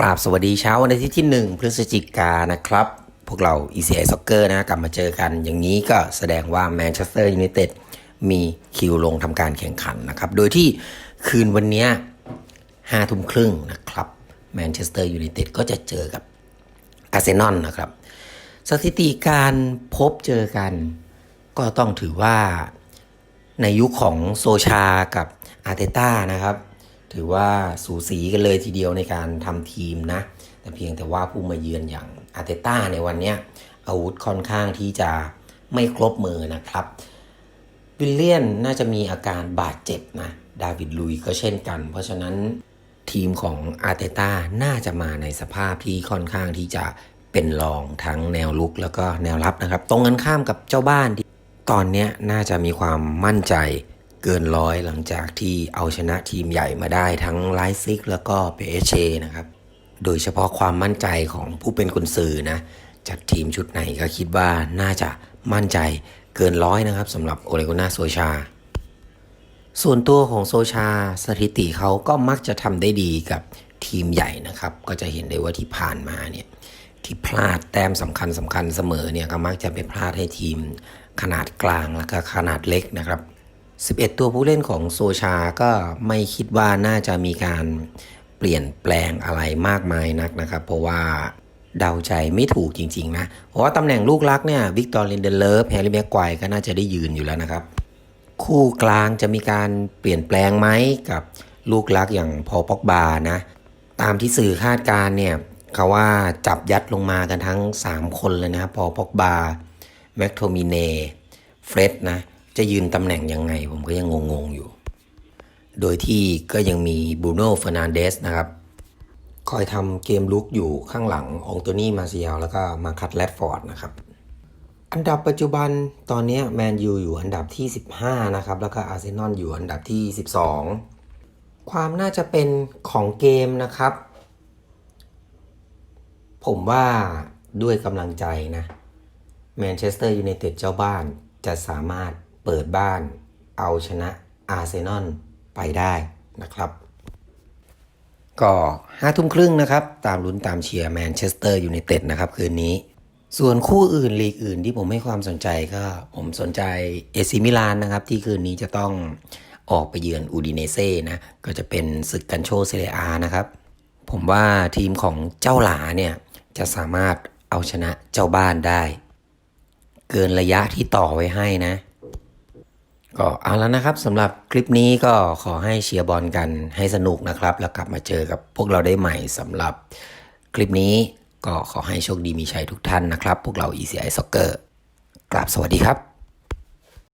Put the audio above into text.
กราบสวัสดีเช้าวันอาทิตย์ที่ 1 พฤศจิกานะครับ พวกเรา ECI Soccer นะกลับมาเจอกัน อย่างนี้ก็แสดงว่าแมนเชสเตอร์ยูไนเต็ดมีคิวลงทำการแข่งขันนะครับ โดยที่คืนวันนี้ห้าทุ่มครึ่งนะครับแมนเชสเตอร์ยูไนเต็ดก็จะเจอกับอาร์เซนอลนะครับ สถิติการพบเจอกัน ก็ต้องถือว่าในยุคของโซชากับอาร์เตต้านะครับ ถือว่าสูสีกันเลยทีเดียวในการทำทีมนะ แต่เพียงแต่ว่าผู้มาเยือนอย่างอาร์เตต้าในวันนี้อาวุธค่อนข้างที่จะไม่ครบมือนะครับวิลเลียนน่าจะมีอาการบาดเจ็บนะ ดาวิดลุยก็เช่นกัน เพราะฉะนั้นทีมของอาร์เตต้าน่าจะมาในสภาพที่ค่อนข้างที่จะเป็นรองทั้งแนวลุกแล้วก็แนวรับนะครับ ตรงกันข้ามกับเจ้าบ้านที่ตอนนี้น่าจะมีความมั่นใจ เกินร้อยหลังจากที่เอาชนะทีมใหญ่มาได้ทั้งไลซิกแล้วก็เปเชนะครับ โดยเฉพาะความมั่นใจของผู้เป็นกุนซือนะจัดทีมชุดไหนก็คิดว่าน่าจะมั่นใจเกินร้อยนะครับสำหรับโอเลกุนาโซชา ส่วนตัวของโซชาสถิติเขาก็มักจะทำได้ดีกับทีมใหญ่นะครับ ก็จะเห็นได้ว่าที่ผ่านมาเนี่ยที่พลาดแต้มสำคัญสำคัญเสมอเนี่ยก็มักจะไปพลาดให้ทีมขนาดกลางแล้วก็ขนาดเล็กนะครับ 11 ตัวผู้เล่นของโซชาก็ไม่คิดว่าน่าจะมีการเปลี่ยนแปลงอะไรมากมายนักนะครับ เพราะว่าเดาใจไม่ถูกจริง ๆ นะ เพราะว่าตำแหน่งลูกรักเนี่ยวิกตอร์ลินเดเลฟแฮร์รี่แม็กไกวก็น่าจะได้ยืนอยู่แล้วนะครับ คู่กลางจะมีการเปลี่ยนแปลงไหมกับลูกรักอย่างพอป็อกบานะ ตามที่สื่อคาดการเนี่ยเขาว่าจับยัดลงมากันทั้ง 3 คนเลยนะพอป็อกบาแม็กโทมิเน่เฟร็ดนะ จะยืนตำแหน่งยังไง ผมก็ยังงงๆอยู่ โดยที่ก็ยังมีบูโน่เฟอร์นันเดสนะครับ คอยทำเกมลุกอยู่ข้างหลังองโตนี่มาเซียลแล้วก็มาคัตแรดฟอร์ดนะครับ อันดับปัจจุบันตอนนี้แมนยูอยู่อันดับที่ 15 นะครับ แล้วก็อาร์เซนอลอยู่อันดับที่ 12 ความน่าจะเป็นของเกมนะครับ ผมว่าด้วยกำลังใจนะแมนเชสเตอร์ยูไนเต็ดเจ้าบ้านจะสามารถ เปิดบ้าน เอาชนะอาร์เซนอลไปได้นะครับ ก็ห้าทุ่มครึ่งนะครับ ตามลุ้นตามเชียร์แมนเชสเตอร์ยูไนเต็ดนะครับคืนนี้ ส่วนคู่อื่นลีกอื่นที่ผมให้ความสนใจก็ผมสนใจเอซิมิลานนะครับ ที่คืนนี้จะต้องออกไปเยือนอูดิเนเซ่นะก็จะเป็นศึกกันโชเซเรียอานะครับ ผมว่าทีมของเจ้าหลาเนี่ยจะสามารถเอาชนะเจ้าบ้านได้ เกินระยะที่ต่อไว้ให้นะ ก็เอาแล้วนะครับสำหรับคลิปนี้ก็ขอให้เชียร์บอลกันให้สนุกนะครับ แล้วกลับมาเจอกับพวกเราได้ใหม่สำหรับคลิปนี้ก็ขอให้โชคดีมีชัยทุกท่านนะครับ พวกเรา ECI Soccer กราบสวัสดีครับ